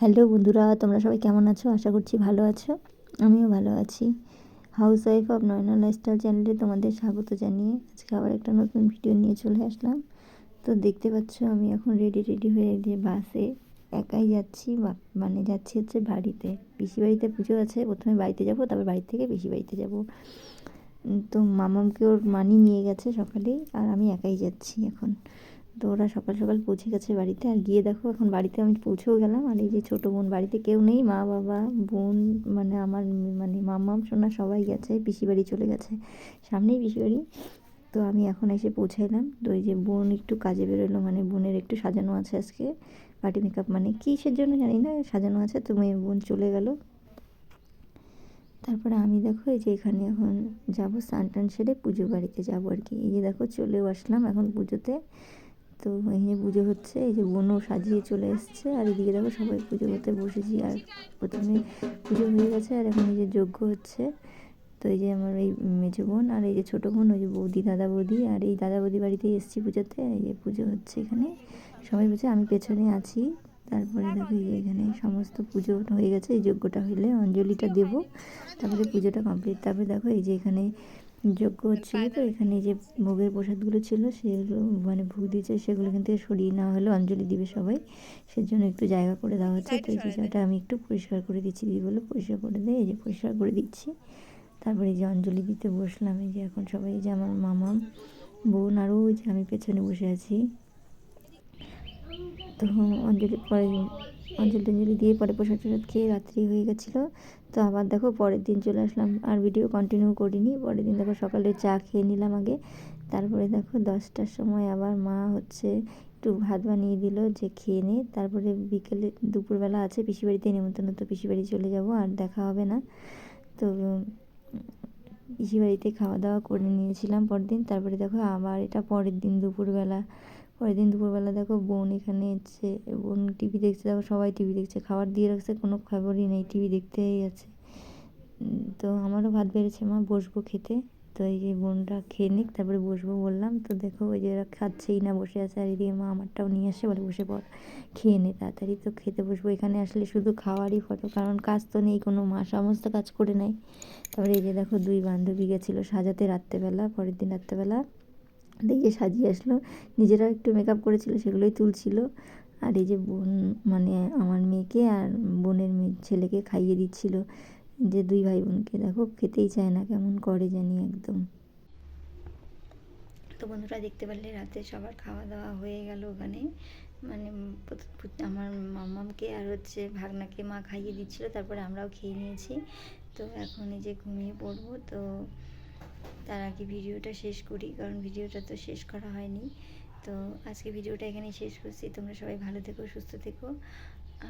Hello বন্ধুরা, তোমরা সবাই কেমন আছো? আশা করছি ভালো আছো। আমিও ভালো আছি। Housewife of Nayana lifestyle চ্যানেলে তোমাদের স্বাগত জানিয়ে আজকে আবার একটা নতুন ভিডিও নিয়ে চলে আসলাম। তো দেখতে পাচ্ছ, আমি এখন রেডি রেডি হয়ে যে বাসে একাই যাচ্ছি। মানে যাচ্ছি হচ্ছে বাড়িতে। পিসি বাড়িতে পুজো আছে, প্রথমে বাড়িতে যাব, তারপর বাড়ি থেকে পিসি বাড়িতে যাব। তো মামামকে ওর মানি নিয়ে গেছে সকালেই, আর আমি একাই যাচ্ছি এখন। তো ওরা সকাল সকাল পৌঁছে গেছে বাড়িতে। আর গিয়ে দেখো, এখন বাড়িতে আমি পৌঁছেও গেলাম। আর এই যে ছোটো বোন, বাড়িতে কেউ নেই। মা, বাবা, বোন মানে আমার মানে মামাম সোনা সবাই গেছে। পিসি বাড়ি চলে গেছে। সামনেই পিসি বাড়ি। তো আমি এখন এসে পৌঁছাইলাম। তো এই যে বোন একটু কাজে বেরোলো মানে বোনের একটু সাজানো আছে আজকে। পার্টি মেকআপ মানে কিসের জন্য জানি না, সাজানো আছে। তো মেয়ে, বোন চলে গেল। তারপরে আমি দেখো, এই যে এখানে এখন যাব স্নান টান সেরে পুজো বাড়িতে যাব আর কি। এই যে দেখো, চলেও আসলাম এখন পুজোতে। তো এখানে পুজো হচ্ছে, এই যে বোনও সাজিয়ে চলে এসছে, আর এদিকে দেখো সবাই পুজো করতে বসেছি, আর প্রথমে পুজো হয়ে গেছে, আর এখন এই যে যজ্ঞ হচ্ছে। তো এই যে আমার এই মেজো বোন, আর এই যে ছোটো বোন, ওই যে বৌদি, দাদা বৌদি, আর এই দাদা বৌদি বাড়িতেই এসেছি পুজোতে এই যে পুজো হচ্ছে এখানে। সবাই বলছে, আমি পেছনে আছি। তারপরে দেখো এই এখানে সমস্ত পুজো হয়ে গেছে, এই যজ্ঞটা হইলে অঞ্জলিটা দেব। তারপরে পুজোটা কমপ্লিট। তারপরে দেখো এই যে এখানে যজ্ঞ হচ্ছিল তো এখানে যে ভোগের প্রসাদগুলো ছিল সেগুলো মানে ভোগ দিয়েছে সেগুলো এখান থেকে সরিয়ে নেওয়া হলো অঞ্জলি দিবে সবাই। সেজন্য একটু জায়গা করে দেওয়া হচ্ছে তো এই জায়গাটা আমি একটু পরিষ্কার করে দিচ্ছি দিদি বলে পরিষ্কার করে দেয় এই যে পরিষ্কার করে দিচ্ছি। তারপরে এই যে অঞ্জলি দিতে বসলাম এই যে এখন সবাই যে আমার মামা বোন আরও ওই যে আমি পেছনে বসে আছি। তো অঞ্জলি পরে অঞ্জলি টঞ্জলি দিয়ে পরে প্রসাদ টসাদ খেয়ে রাত্রি হয়ে গেছিল। তো আবার দেখো পরের দিন চলে আসলাম আর ভিডিও কন্টিনিউ করিনি। পরের দিন দেখো সকালে চা খেয়ে নিলাম আগে। তারপরে দেখো দশটার সময় আবার মা হচ্ছে একটু ভাত বানিয়ে দিল যে খেয়ে নে। তারপরে বিকেলে দুপুরবেলা আছে, পিসি বাড়িতে নেমন্তন্ন, তো পিসি বাড়ি চলে যাব আর দেখা হবে না। তো পিসি বাড়িতে খাওয়া দাওয়া করে নিয়েছিলাম পরের দিন তারপরে দেখো আবার এটা পরের দিন দুপুরবেলা। পরের দিন দুপুরবেলা দেখো বোন এখানে এসছে, বোন টিভি দেখছে, দেখো সবাই টিভি দেখছে, খাবার দিয়ে রাখছে, কোনো খবরই নেই টিভি দেখতেই আছে। তো আমারও ভাত বেড়েছে মা, বসবো খেতে। তো এই যে বোনটা খেয়ে নিক, তারপরে বসবো বললাম। তো দেখো ওই যে খাচ্ছেই না, বসে আছে, আর এদিকে মা আমারটাও নিয়ে আসে, বলে বসে পড় খেয়ে নে তাড়াতাড়ি। তো খেতে বসবো, এখানে আসলে শুধু খাওয়ারই ফটো, কারণ কাজ তো নেই, কোনো মা সমস্ত কাজ করে নেয়। তারপরে এই যে দেখো দুই বান্ধবী গেছিল সাজাতে রাত্রেবেলা, পরের দিন রাত্রেবেলা। দেখে সাজিয়ে আসলো। নিজেরা একটু মেকআপ করেছিল, সেগুলোই তুলছিল। আর এই যে বোন মানে আমার মেয়েকে আর বোনের মেয়ে, ছেলেকে খাইয়ে দিচ্ছিল। যে দুই ভাই বোনকে দেখো, খেতেই চায় না কেমন করে জানি একদম। তো বন্ধুরা, দেখতে পারলে রাতে সবার খাওয়া দাওয়া হয়ে গেল ওখানে। মানে আমার মামামকে আর হচ্ছে ভাগনাকে মা খাইয়ে দিচ্ছিল, তারপরে আমরাও খেয়ে নিয়েছি। তো এখন এই যে ঘুমিয়ে পড়ব, তো তার আগে ভিডিওটা শেষ করি, কারণ ভিডিওটা তো শেষ করা হয়নি। তো আজকে ভিডিওটা এখানেই শেষ করছি। তোমরা সবাই ভালো থেকো, সুস্থ থেকো,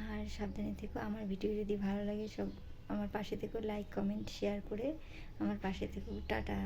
আর সাবধানে থেকো। আমার ভিডিও যদি ভালো লাগে, সব আমার পাশে থেকো লাইক কমেন্ট শেয়ার করে আমার পাশে থেকো। টাটা।